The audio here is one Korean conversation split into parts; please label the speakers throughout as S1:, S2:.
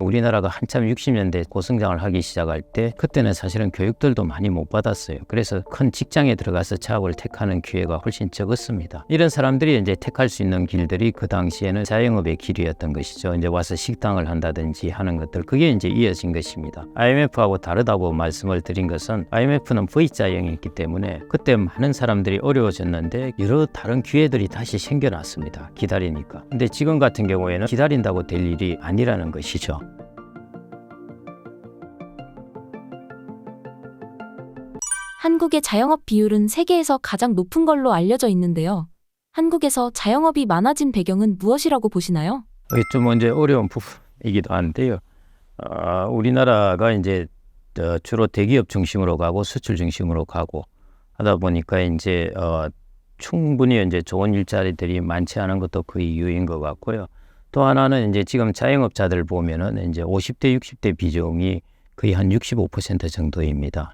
S1: 우리나라가 한참 60년대 고성장을 하기 시작할 때 그때는 사실은 교육들도 많이 못 받았어요. 그래서 큰 직장에 들어가서 작업을 택하는 기회가 훨씬 적었습니다. 이런 사람들이 이제 택할 수 있는 길들이 그 당시에는 자영업의 길이었던 것이죠. 이제 와서 식당을 한다든지 하는 것들 그게 이제 이어진 것입니다. IMF하고 다르다고 말씀을 드린 것은 IMF는 V자형이기 때문에 그때 많은 사람들이 어려워졌는데 여러 다른 기회들이 다시 생겨났습니다. 기다리니까. 근데 지금 같은 경우에는 기다린다고 될 일이 아니라는 것이죠.
S2: 한국의 자영업 비율은 세계에서 가장 높은 걸로 알려져 있는데요. 한국에서 자영업이 많아진 배경은 무엇이라고 보시나요?
S1: 이게 좀 먼저 어려운 부분이기도 한데요. 어, 우리나라가 이제 어, 주로 대기업 중심으로 가고 수출 중심으로 가고 하다 보니까 이제 어, 충분히 이제 좋은 일자리들이 많지 않은 것도 그 이유인 것 같고요. 또 하나는 이제 지금 자영업자들 보면은 이제 50대 60대 비중이 거의 한 65% 정도입니다.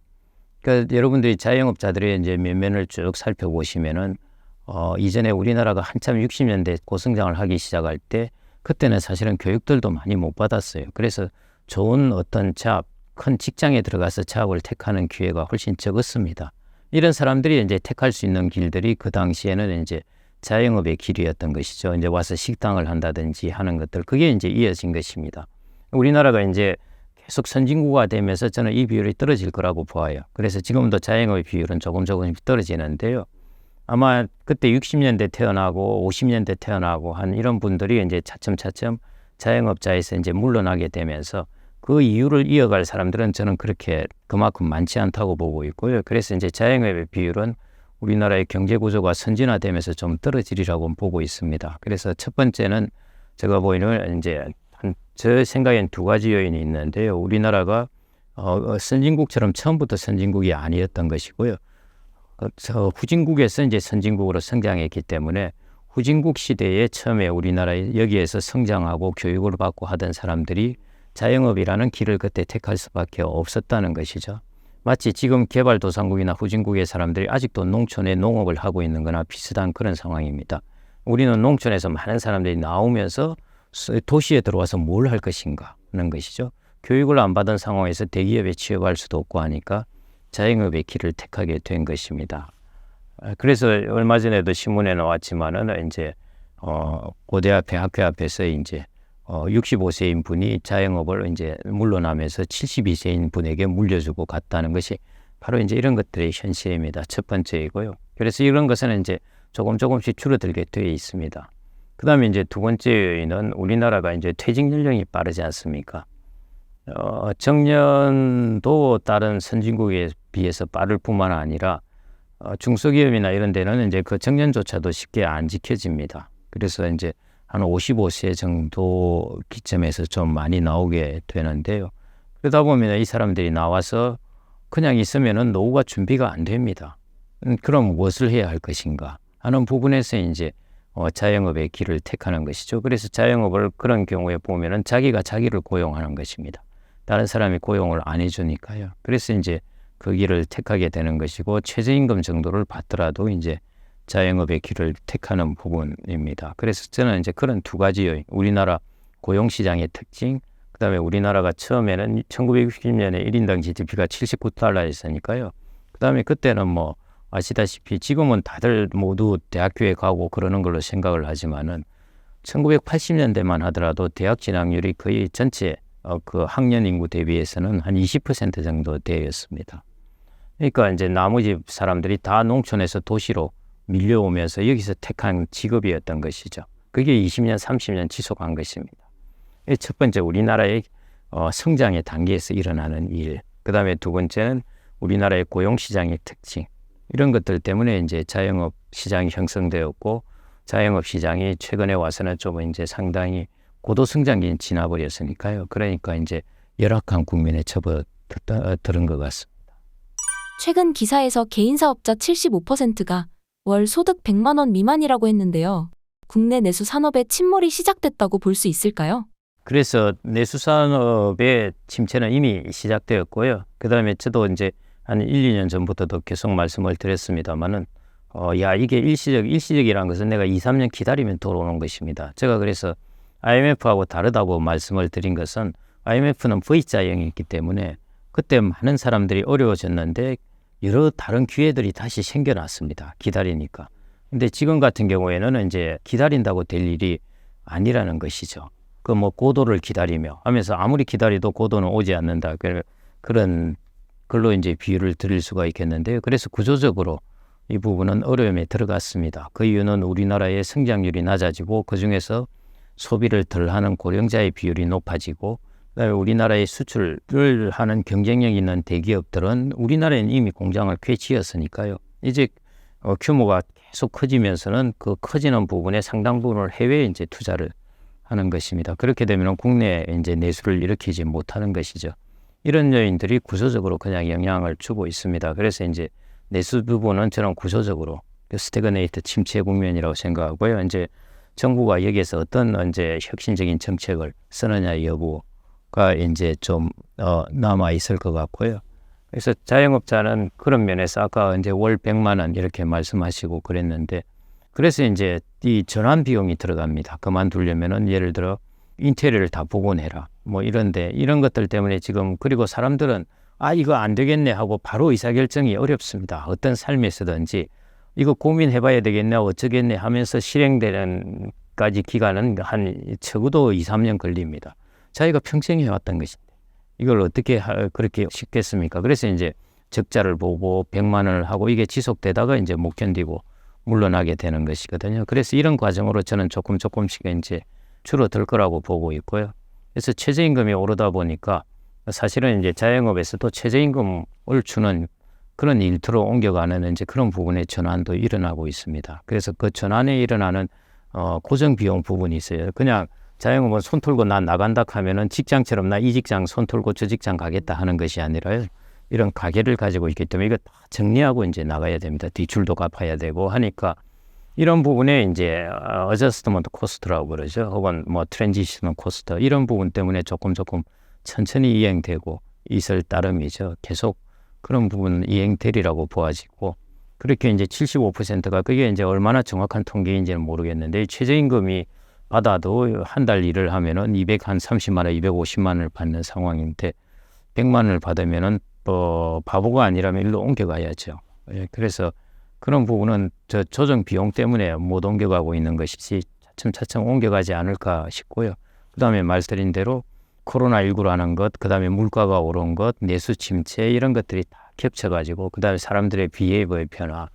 S1: 그러니까 여러분들이 자영업자들의 이제 면면을 쭉 살펴보시면은 어, 이전에 우리나라가 한참 60년대 고성장을 하기 시작할 때 그때는 사실은 교육들도 많이 못 받았어요. 그래서 좋은 어떤 잡, 큰 직장에 들어가서 작업을 택하는 기회가 훨씬 적었습니다. 이런 사람들이 이제 택할 수 있는 길들이 그 당시에는 이제 자영업의 길이었던 것이죠. 이제 와서 식당을 한다든지 하는 것들 그게 이제 이어진 것입니다. 우리나라가 이제 계속 선진국화 되면서 저는 이 비율이 떨어질 거라고 보아요. 그래서 지금도 자영업의 비율은 조금 조금씩 떨어지는데요. 아마 그때 60년대 태어나고 50년대 태어나고 한 이런 분들이 이제 차츰차츰 자영업자에서 이제 물러나게 되면서 그 이유를 이어갈 사람들은 저는 그렇게 그만큼 많지 않다고 보고 있고요. 그래서 이제 자영업의 비율은 우리나라의 경제 구조가 선진화되면서 좀 떨어지리라고 보고 있습니다. 그래서 첫 번째는 제가 보이는 이제 한 제 생각엔 두 가지 요인이 있는데요. 우리나라가 어, 선진국처럼 처음부터 선진국이 아니었던 것이고요. 그, 저 후진국에서 이제 선진국으로 성장했기 때문에 후진국 시대에 처음에 우리나라에 여기에서 성장하고 교육을 받고 하던 사람들이 자영업이라는 길을 그때 택할 수밖에 없었다는 것이죠. 마치 지금 개발도상국이나 후진국의 사람들이 아직도 농촌에 농업을 하고 있는 거나 비슷한 그런 상황입니다. 우리는 농촌에서 많은 사람들이 나오면서 도시에 들어와서 뭘 할 것인가 하는 것이죠. 교육을 안 받은 상황에서 대기업에 취업할 수도 없고 하니까 자영업의 길을 택하게 된 것입니다. 아, 그래서 얼마 전에도 신문에 나왔지만은 이제 어 고대 앞에 학교 앞에서 이제 어 65세인 분이 자영업을 이제 물러나면서 72세인 분에게 물려주고 갔다는 것이 바로 이제 이런 것들의 현실입니다. 첫 번째이고요. 그래서 이런 것은 이제 조금 조금씩 줄어들게 되어 있습니다. 그 다음에 이제 두 번째 요인은 우리나라가 이제 퇴직 연령이 빠르지 않습니까? 어, 정년도 다른 선진국에 비해서 빠를 뿐만 아니라 어, 중소기업이나 이런 데는 이제 그 정년조차도 쉽게 안 지켜집니다. 그래서 이제 한 55세 정도 기점에서 좀 많이 나오게 되는데요. 그러다 보면 이 사람들이 나와서 그냥 있으면은 노후가 준비가 안 됩니다. 음, 그럼 무엇을 해야 할 것인가 하는 부분에서 이제 어, 자영업의 길을 택하는 것이죠. 그래서 자영업을 그런 경우에 보면은 자기가 자기를 고용하는 것입니다. 다른 사람이 고용을 안 해주니까요. 그래서 이제 그 길을 택하게 되는 것이고 최저임금 정도를 받더라도 이제 자영업의 길을 택하는 부분입니다. 그래서 저는 이제 그런 두 가지 요인, 우리나라 고용시장의 특징, 그 다음에 우리나라가 처음에는 1960년에 1인당 GDP가 79달러였으니까요. 그 다음에 그때는 뭐 아시다시피 지금은 다들 모두 대학교에 가고 그러는 걸로 생각을 하지만은 1980년대만 하더라도 대학 진학률이 거의 전체 어, 그 학년 인구 대비해서는 한 20% 정도 되었습니다. 그러니까 이제 나머지 사람들이 다 농촌에서 도시로 밀려오면서 여기서 택한 직업이었던 것이죠. 그게 20년, 30년 지속한 것입니다. 첫 번째 우리나라의 어, 성장의 단계에서 일어나는 일. 그 다음에 두 번째는 우리나라의 고용 시장의 특징. 이런 것들 때문에 이제 자영업 시장이 형성되었고 자영업 시장이 최근에 와서는 좀 이제 상당히 고도 성장기 지나버렸으니까요. 그러니까 이제 열악한 국민에 접어들은 것 같습니다.
S2: 최근 기사에서 개인 사업자 75%가 월 소득 100만 원 미만이라고 했는데요. 국내 내수 산업의 침몰이 시작됐다고 볼 수 있을까요?
S1: 그래서 내수 산업의 침체는 이미 시작되었고요. 그 다음에 저도 이제 한 1, 2년 전부터도 계속 말씀을 드렸습니다만은 어, 야, 이게 일시적, 일시적이라는 것은 내가 2, 3년 기다리면 돌아오는 것입니다. 제가 그래서 IMF하고 다르다고 말씀을 드린 것은 IMF는 V자형이 있기 때문에 그때 많은 사람들이 어려워졌는데 여러 다른 기회들이 다시 생겨났습니다. 기다리니까. 근데 지금 같은 경우에는 이제 기다린다고 될 일이 아니라는 것이죠. 그 뭐 고도를 기다리며 하면서 아무리 기다려도 고도는 오지 않는다. 그- 그런 걸로 이제 비유를 드릴 수가 있겠는데요. 그래서 구조적으로 이 부분은 어려움에 들어갔습니다. 그 이유는 우리나라의 성장률이 낮아지고 그 중에서 소비를 덜 하는 고령자의 비율이 높아지고 우리나라의 수출을 하는 경쟁력 있는 대기업들은 우리나라에는 이미 공장을 꽤 지었으니까요. 이제 어, 규모가 계속 커지면서는 그 커지는 부분의 상당 부분을 해외에 이제 투자를 하는 것입니다. 그렇게 되면 국내에 이제 내수를 일으키지 못하는 것이죠. 이런 요인들이 구조적으로 그냥 영향을 주고 있습니다. 그래서 이제 내수 부분은 저는 구조적으로 그 스테그네이트 침체 국면이라고 생각하고요. 이제 정부가 여기에서 어떤 이제 혁신적인 정책을 쓰느냐 여부가 이제 좀 어, 남아 있을 것 같고요. 그래서 자영업자는 그런 면에서 아까 이제 월 100만 원 이렇게 말씀하시고 그랬는데 그래서 이제 이 전환 비용이 들어갑니다. 그만두려면은 예를 들어 인테리어를 다 복원해라. 뭐 이런데 이런 것들 때문에 지금 그리고 사람들은 아 이거 안 되겠네 하고 바로 의사결정이 어렵습니다. 어떤 삶에서든지 이거 고민해봐야 되겠네 어쩌겠네 하면서 실행되는 까지 기간은 한 적어도 2, 3년 걸립니다. 자기가 평생 해왔던 것인데 이걸 어떻게 하- 그렇게 쉽겠습니까? 그래서 이제 적자를 보고 100만 원을 하고 이게 지속되다가 이제 못 견디고 물러나게 되는 것이거든요. 그래서 이런 과정으로 저는 조금 조금씩 이제 줄어들 거라고 보고 있고요. 그래서 최저임금이 오르다 보니까 사실은 이제 자영업에서도 최저임금을 주는 그런 일터로 옮겨가는 이제 그런 부분의 전환도 일어나고 있습니다. 그래서 그 전환에 일어나는 어, 고정 비용 부분이 있어요. 그냥 자영업은 손 털고 난 나간다 하면은 직장처럼 나 이 직장 손 털고 저 직장 가겠다 하는 것이 아니라요. 이런 가게를 가지고 있기 때문에 이거 다 정리하고 이제 나가야 됩니다. 지출도 갚아야 되고 하니까 이런 부분에 이제 어저스트먼트 코스트라고 그러죠. 혹은 뭐 트랜지션 코스트 이런 부분 때문에 조금 조금 천천히 이행되고 있을 따름이죠. 계속 그런 부분 이행되리라고 보아지고 그렇게 이제 75%가 그게 이제 얼마나 정확한 통계인지는 모르겠는데 최저임금이 받아도 한 달 일을 하면은 230만 원, 250만 원을 받는 상황인데 100만 원을 받으면은 뭐 바보가 아니라면 일로 옮겨가야죠. 예, 그래서 그런 부분은 저 조정 비용 때문에 못 옮겨가고 있는 것이지 차츰차츰 옮겨가지 않을까 싶고요. 그 다음에 말씀드린 대로 코로나19라는 것, 그 다음에 물가가 오른 것, 내수 침체 이런 것들이 다 겹쳐가지고 그 다음에 사람들의 비해의 변화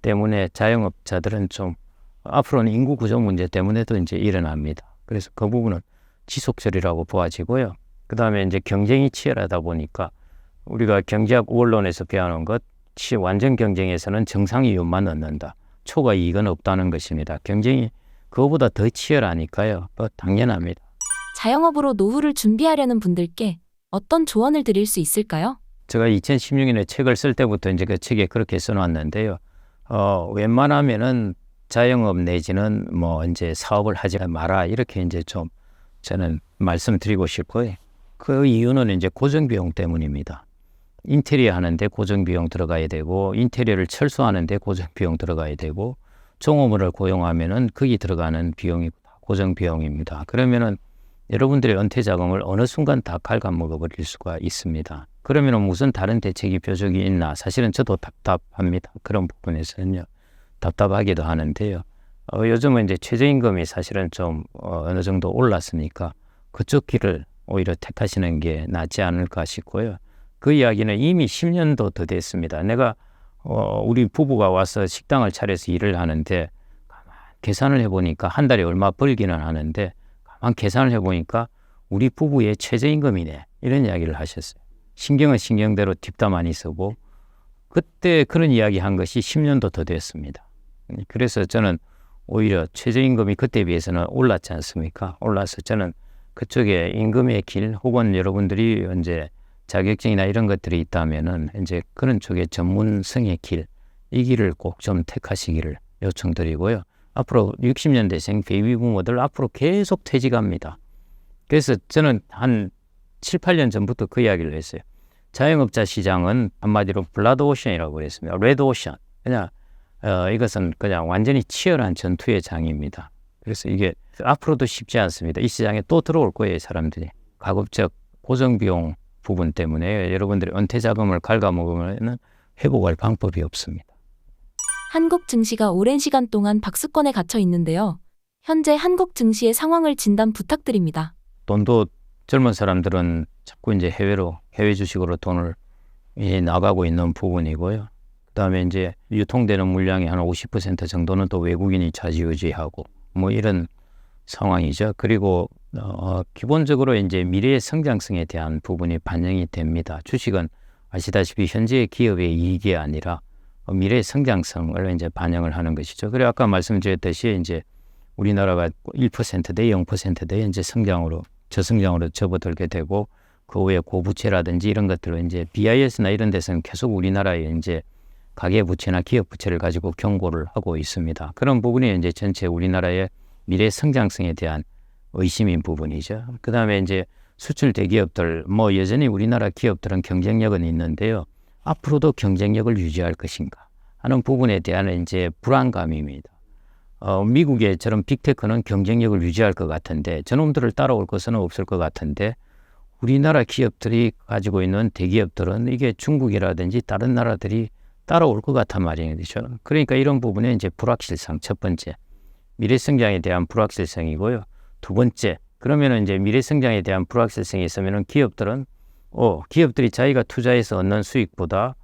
S1: 때문에 자영업자들은 좀 앞으로는 인구 구조 문제 때문에도 이제 일어납니다. 그래서 그 부분은 지속적이라고 보아지고요. 그 다음에 이제 경쟁이 치열하다 보니까 우리가 경제학 원론에서 배우는 것, 치- 완전 경쟁에서는 정상 이윤만 얻는다. 초과 이익은 없다는 것입니다. 경쟁이 그거보다 더 치열하니까요. 뭐 당연합니다.
S2: 자영업으로 노후를 준비하려는 분들께 어떤 조언을 드릴 수 있을까요?
S1: 제가 2016년에 책을 쓸 때부터 이제 그 책에 그렇게 써놨는데요. 어, 웬만하면은 자영업 내지는 뭐 이제 사업을 하지 마라 이렇게 이제 좀 저는 말씀드리고 싶고요. 그 이유는 이제 고정 비용 때문입니다. 인테리어 하는데 고정 비용 들어가야 되고 인테리어를 철수하는데 고정 비용 들어가야 되고 종업원을 고용하면은 거기 들어가는 비용이 고정 비용입니다. 그러면은 여러분들의 은퇴 자금을 어느 순간 다 갉아먹어 버릴 수가 있습니다. 그러면은 무슨 다른 대책이 뾰족이 있나? 사실은 저도 답답합니다. 그런 부분에서는요. 답답하기도 하는데요. 어, 요즘은 이제 최저임금이 사실은 좀 어, 어느 정도 올랐으니까 그쪽 길을 오히려 택하시는 게 낫지 않을까 싶고요. 그 이야기는 이미 10년도 더 됐습니다. 내가 어, 우리 부부가 와서 식당을 차려서 일을 하는데 가만 계산을 해보니까 한 달에 얼마 벌기는 하는데 가만 계산을 해보니까 우리 부부의 최저임금이네 이런 이야기를 하셨어요. 신경은 신경대로 뒷담 많이 쓰고 그때 그런 이야기 한 것이 10년도 더 됐습니다. 그래서 저는 오히려 최저임금이 그때 비해서는 올랐지 않습니까? 올라서 저는 그쪽에 임금의 길 혹은 여러분들이 이제 자격증이나 이런 것들이 있다면은 이제 그런 쪽에 전문성의 길, 이 길을 꼭 좀 택하시기를 요청드리고요. 앞으로 60년대생 베이비 부모들 앞으로 계속 퇴직합니다. 그래서 저는 한 7, 8년 전부터 그 이야기를 했어요. 자영업자 시장은 한마디로 블라드 오션이라고 그랬습니다. 레드 오션. 그냥 어, 이것은 그냥 완전히 치열한 전투의 장입니다. 그래서 이게 앞으로도 쉽지 않습니다. 이 시장에 또 들어올 거예요, 사람들이. 가급적 고정 비용 부분 때문에 여러분들이 은퇴 자금을 갉아먹으면 회복할 방법이 없습니다.
S2: 한국 증시가 오랜 시간 동안 박스권에 갇혀 있는데요. 현재 한국 증시의 상황을 진단 부탁드립니다.
S1: 돈도 젊은 사람들은 자꾸 이제 해외로 해외 주식으로 돈을 이 나가고 있는 부분이고요. 그다음에 이제 유통되는 물량의 한 50% 정도는 또 외국인이 차지유지하고 뭐 이런 상황이죠. 그리고 어, 기본적으로 이제 미래의 성장성에 대한 부분이 반영이 됩니다. 주식은 아시다시피 현재의 기업의 이익이 아니라 어, 미래의 성장성을 이제 반영을 하는 것이죠. 그리고 아까 말씀드렸듯이 이제 우리나라가 1%대 0%대 이제 성장으로 저성장으로 접어들게 되고 그 후에 고부채라든지 이런 것들을 이제 BIS나 이런 데서는 계속 우리나라의 이제 가계 부채나 기업 부채를 가지고 경고를 하고 있습니다. 그런 부분이 이제 전체 우리나라의 미래 성장성에 대한 의심인 부분이죠. 그 다음에 이제 수출 대기업들, 뭐 여전히 우리나라 기업들은 경쟁력은 있는데요. 앞으로도 경쟁력을 유지할 것인가 하는 부분에 대한 이제 불안감입니다. 어, 미국의 저런 빅테크는 경쟁력을 유지할 것 같은데 저놈들을 따라올 것은 없을 것 같은데 우리나라 기업들이 가지고 있는 대기업들은 이게 중국이라든지 다른 나라들이 따라올 것 같단 말이죠. 그러니까 이런 부분에 이제 불확실성 첫 번째 미래 성장에 대한 불확실성이고요. 두 번째 그러면은 이제 미래 성장에 대한 불확실성이 있으면은 기업들은 어 기업들이 자기가 투자해서 얻는 수익보다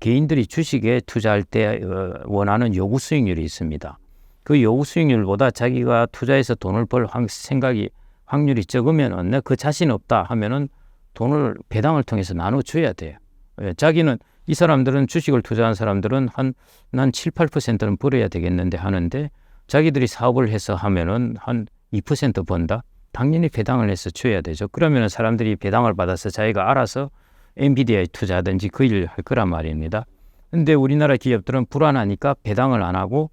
S1: 개인들이 주식에 투자할 때 어, 원하는 요구 수익률이 있습니다. 그 요구 수익률보다 자기가 투자해서 돈을 벌 확- 생각이 확률이 적으면은 내가 그 자신 없다 하면은 돈을 배당을 통해서 나눠 줘야 돼요. 예, 자기는 이 사람들은 주식을 투자한 사람들은 한 난 7, 8%는 벌어야 되겠는데 하는데 자기들이 사업을 해서 하면은 한 2% 번다. 당연히 배당을 해서 줘야 되죠. 그러면은 사람들이 배당을 받아서 자기가 알아서 엔비디아에 투자하든지 그 일을 할 거란 말입니다. 근데 우리나라 기업들은 불안하니까 배당을 안 하고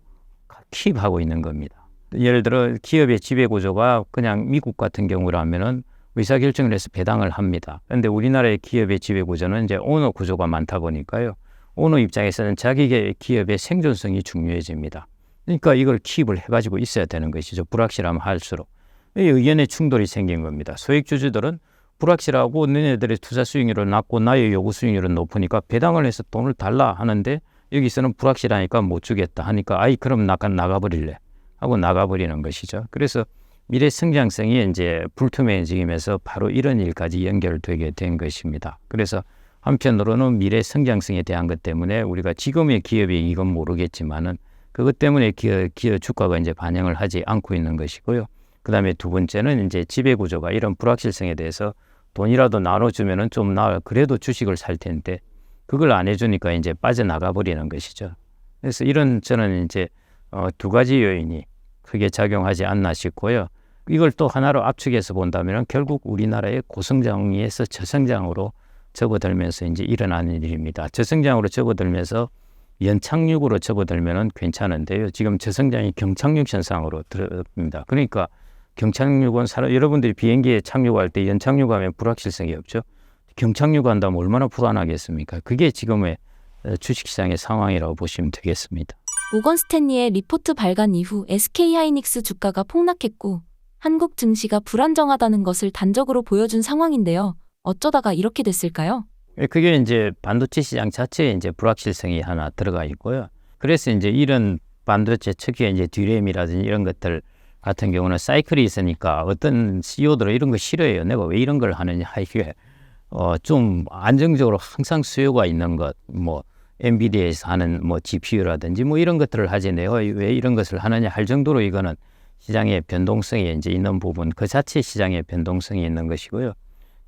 S1: 킵하고 있는 겁니다. 예를 들어 기업의 지배 구조가 그냥 미국 같은 경우라면은 의사 결정을 해서 배당을 합니다. 그런데 우리나라의 기업의 지배 구조는 이제 오너 구조가 많다 보니까요. 오너 입장에서는 자기 기업의 생존성이 중요해집니다. 그러니까 이걸 킵을 해가지고 있어야 되는 것이죠. 불확실하면 할수록. 이 의견의 충돌이 생긴 겁니다. 소액주주들은 불확실하고 너네들의 투자 수익률은 낮고 나의 요구 수익률은 높으니까 배당을 해서 돈을 달라 하는데 여기서는 불확실하니까 못 주겠다 하니까 아이 그럼 나가 나가버릴래 하고 나가버리는 것이죠. 그래서 미래 성장성이 이제 불투명해지면서 바로 이런 일까지 연결되게 된 것입니다. 그래서 한편으로는 미래 성장성에 대한 것 때문에 우리가 지금의 기업이 이건 모르겠지만은 그것 때문에 기업, 기업 주가가 이제 반영을 하지 않고 있는 것이고요. 그 다음에 두 번째는 이제 지배 구조가 이런 불확실성에 대해서 돈이라도 나눠주면은 좀 나아 그래도 주식을 살 텐데 그걸 안 해주니까 이제 빠져나가 버리는 것이죠. 그래서 이런 저는 이제 어, 두 가지 요인이 크게 작용하지 않나 싶고요. 이걸 또 하나로 압축해서 본다면 결국 우리나라의 고성장에서 저성장으로 접어들면서 이제 일어나는 일입니다. 저성장으로 접어들면서 연착륙으로 접어들면은 괜찮은데요. 지금 저성장이 경착륙 현상으로 들어옵니다. 그러니까 경착륙은 사람 여러분들이 비행기에 착륙할 때 연착륙하면 불확실성이 없죠. 경착륙한다면 얼마나 불안하겠습니까? 그게 지금의 어, 주식시장의 상황이라고 보시면 되겠습니다.
S2: 모건 스탠리의 리포트 발간 이후 SK 하이닉스 주가가 폭락했고 한국 증시가 불안정하다는 것을 단적으로 보여준 상황인데요. 어쩌다가 이렇게 됐을까요?
S1: 예, 그게 이제 반도체 시장 자체에 이제 불확실성이 하나 들어가 있고요. 그래서 이제 이런 반도체 특유의 이제 디램이라든지 이런 것들 같은 경우는 사이클이 있으니까 어떤 CEO들은 이런 거 싫어해요. 내가 왜 이런 걸 하느냐 이게 어, 좀 안정적으로 항상 수요가 있는 것, 뭐 엔비디아에서 하는 뭐 GPU라든지 뭐 이런 것들을 하지 내가 왜 이런 것을 하느냐 할 정도로 이거는 시장의 변동성이 이제 있는 부분 그 자체 시장의 변동성이 있는 것이고요.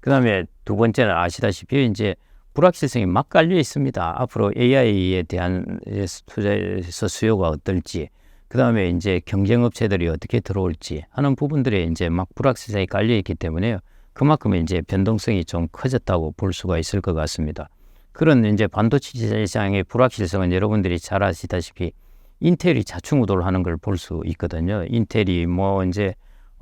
S1: 그 다음에 두 번째는 아시다시피 이제 불확실성이 막 깔려 있습니다. 앞으로 AI에 대한 투자에서 수요가 어떨지, 그 다음에 이제 경쟁 업체들이 어떻게 들어올지 하는 부분들에 이제 막 불확실성이 깔려 있기 때문에요. 그만큼 이제 변동성이 좀 커졌다고 볼 수가 있을 것 같습니다. 그런 이제 반도체 시장의 불확실성은 여러분들이 잘 아시다시피 인텔이 자충우돌 하는 걸 볼 수 있거든요. 인텔이 뭐 이제 어,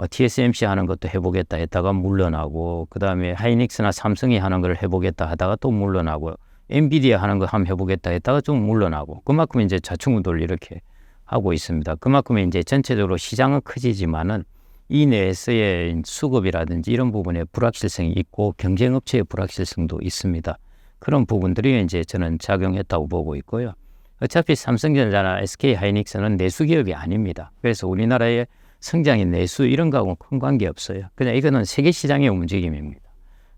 S1: TSMC 하는 것도 해보겠다 했다가 물러나고 그 다음에 하이닉스나 삼성이 하는 걸 해보겠다 하다가 또 물러나고 엔비디아 하는 거 한번 해보겠다 했다가 좀 물러나고 그만큼 이제 좌충우돌 이렇게 하고 있습니다. 그만큼 이제 전체적으로 시장은 커지지만은 이 내에서의 수급이라든지 이런 부분에 불확실성이 있고 경쟁업체의 불확실성도 있습니다. 그런 부분들이 이제 저는 작용했다고 보고 있고요. 어차피 삼성전자나 SK 하이닉스는 내수 기업이 아닙니다. 그래서 우리나라의 성장의 내수 이런 거하고는 큰 관계 없어요. 그냥 이거는 세계 시장의 움직임입니다.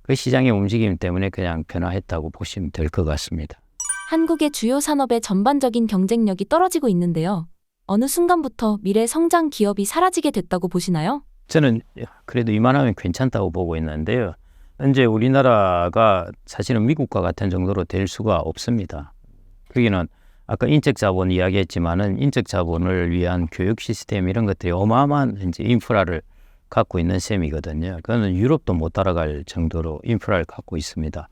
S1: 그 시장의 움직임 때문에 그냥 변화했다고 보시면 될 것 같습니다.
S2: 한국의 주요 산업의 전반적인 경쟁력이 떨어지고 있는데요. 어느 순간부터 미래 성장 기업이 사라지게 됐다고 보시나요?
S1: 저는 그래도 이만하면 괜찮다고 보고 있는데요. 현재 우리나라가 사실은 미국과 같은 정도로 될 수가 없습니다. 거기는 아까 인적 자본 이야기했지만은 인적 자본을 위한 교육 시스템 이런 것들이 어마어마한 이제 인프라를 갖고 있는 셈이거든요. 그거는 유럽도 못 따라갈 정도로 인프라를 갖고 있습니다.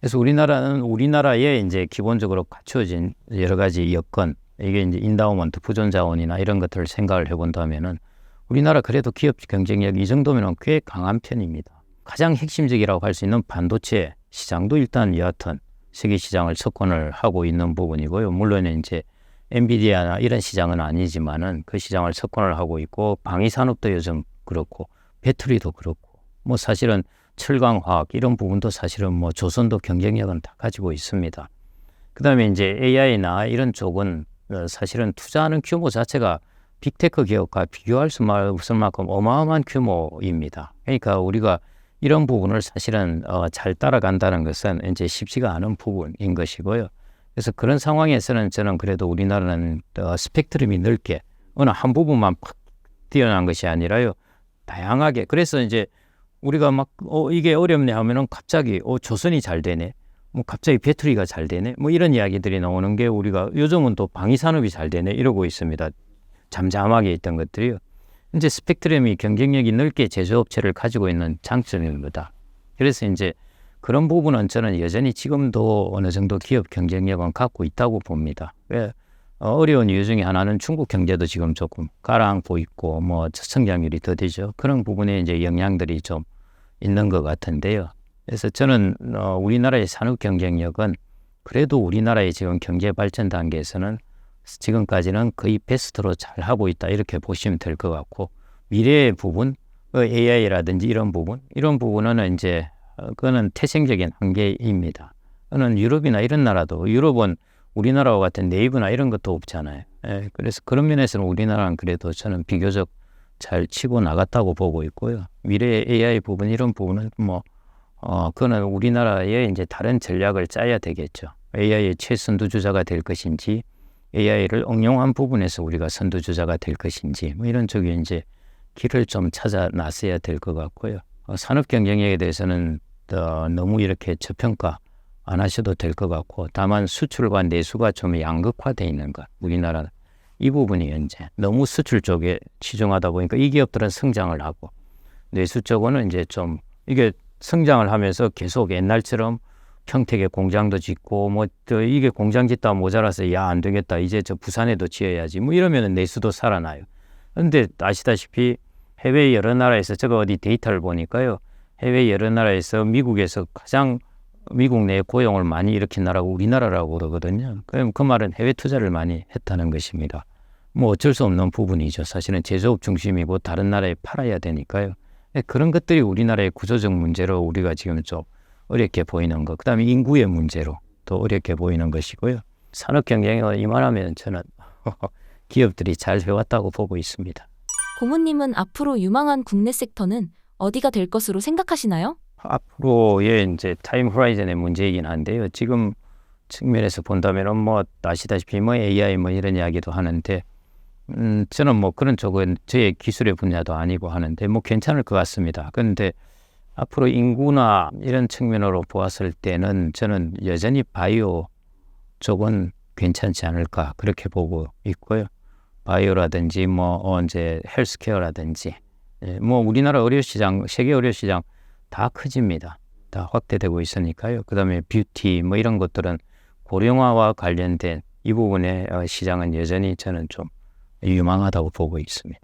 S1: 그래서 우리나라는 우리나라에 이제 기본적으로 갖춰진 여러 가지 여건 이게 이제 인다우먼트 부존 자원이나 이런 것들을 생각을 해본다면은 우리나라 그래도 기업 경쟁력 이 정도면은 꽤 강한 편입니다. 가장 핵심적이라고 할 수 있는 반도체 시장도 일단 여하튼 세계 시장을 석권을 하고 있는 부분이고요. 물론 이제 엔비디아나 이런 시장은 아니지만은 그 시장을 석권을 하고 있고 방위 산업도 요즘 그렇고 배터리도 그렇고 뭐 사실은 철강 화학 이런 부분도 사실은 뭐 조선도 경쟁력은 다 가지고 있습니다. 그다음에 이제 AI나 이런 쪽은 어, 사실은 투자하는 규모 자체가 빅테크 기업과 비교할 수 없을 만큼 어마어마한 규모입니다. 그러니까 우리가 이런 부분을 사실은 어, 잘 따라간다는 것은 이제 쉽지가 않은 부분인 것이고요. 그래서 그런 상황에서는 저는 그래도 우리나라는 어, 스펙트럼이 넓게 어느 한 부분만 팍 뛰어난 것이 아니라요. 다양하게 그래서 이제 우리가 막 어, 이게 어렵네 하면은 갑자기 어, 조선이 잘 되네. 뭐 갑자기 배터리가 잘 되네. 뭐 이런 이야기들이 나오는 게 우리가 요즘은 또 방위 산업이 잘 되네 이러고 있습니다. 잠잠하게 있던 것들이요. 이제 스펙트럼이 경쟁력이 넓게 제조업체를 가지고 있는 장점입니다. 그래서 이제 그런 부분은 저는 여전히 지금도 어느 정도 기업 경쟁력은 갖고 있다고 봅니다. 왜 어, 어려운 이유 중에 하나는 중국 경제도 지금 조금 가라앉고 있고 뭐 성장률이 더디죠. 그런 부분에 이제 영향들이 좀 있는 것 같은데요. 그래서 저는 어, 우리나라의 산업 경쟁력은 그래도 우리나라의 지금 경제 발전 단계에서는 지금까지는 거의 베스트로 잘 하고 있다 이렇게 보시면 될 것 같고 미래의 부분 그 AI라든지 이런 부분 이런 부분은 이제 어, 그거는 태생적인 한계입니다. 그는 유럽이나 이런 나라도 유럽은 우리나라와 같은 네이버나 이런 것도 없잖아요. 예, 그래서 그런 면에서는 우리나라는 그래도 저는 비교적 잘 치고 나갔다고 보고 있고요. 미래 AI 부분 이런 부분은 뭐 어, 그거는 우리나라의 이제 다른 전략을 짜야 되겠죠. AI의 최선두 주자가 될 것인지 AI를 응용한 부분에서 우리가 선두주자가 될 것인지 뭐 이런 쪽에 이제 길을 좀 찾아 나서야 될 것 같고요. 어, 산업 경쟁력에 대해서는 어, 너무 이렇게 저평가 안 하셔도 될 것 같고 다만 수출과 내수가 좀 양극화돼 있는 것 우리나라 이 부분이 현재 너무 수출 쪽에 치중하다 보니까 이 기업들은 성장을 하고 내수 쪽은 이제 좀 이게 성장을 하면서 계속 옛날처럼 평택에 공장도 짓고 뭐 또 이게 공장 짓다 모자라서 야 안 되겠다 이제 저 부산에도 지어야지 뭐 이러면 내수도 살아나요. 근데 아시다시피 해외 여러 나라에서 제가 어디 데이터를 보니까요 해외 여러 나라에서 미국에서 가장 미국 내 고용을 많이 일으킨 나라가 우리나라라고 그러거든요. 그럼 그 말은 해외 투자를 많이 했다는 것입니다. 뭐 어쩔 수 없는 부분이죠. 사실은 제조업 중심이고 다른 나라에 팔아야 되니까요. 그런 것들이 우리나라의 구조적 문제로 우리가 지금 좀 어렵게 보이는 것. 그 다음에 인구의 문제로 또 어렵게 보이는 것이고요. 산업 경쟁을 이만하면 저는 기업들이 잘 해왔다고 보고 있습니다.
S2: 고모님은 앞으로 유망한 국내 섹터는 어디가 될 것으로 생각하시나요?
S1: 앞으로의 이제 타임 호라이즌의 문제이긴 한데요. 지금 측면에서 본다면은 뭐 아시다시피 뭐 AI 뭐 이런 이야기도 하는데 음 저는 뭐 그런 쪽은 저의 기술의 분야도 아니고 하는데 뭐 괜찮을 것 같습니다. 그런데 앞으로 인구나 이런 측면으로 보았을 때는 저는 여전히 바이오 쪽은 괜찮지 않을까 그렇게 보고 있고요. 바이오라든지 뭐 어, 이제 헬스케어라든지 예, 뭐 우리나라 의료 시장, 세계 의료 시장 다 커집니다. 다 확대되고 있으니까요. 그다음에 뷰티 뭐 이런 것들은 고령화와 관련된 이 부분의 어, 시장은 여전히 저는 좀 유망하다고 보고 있습니다.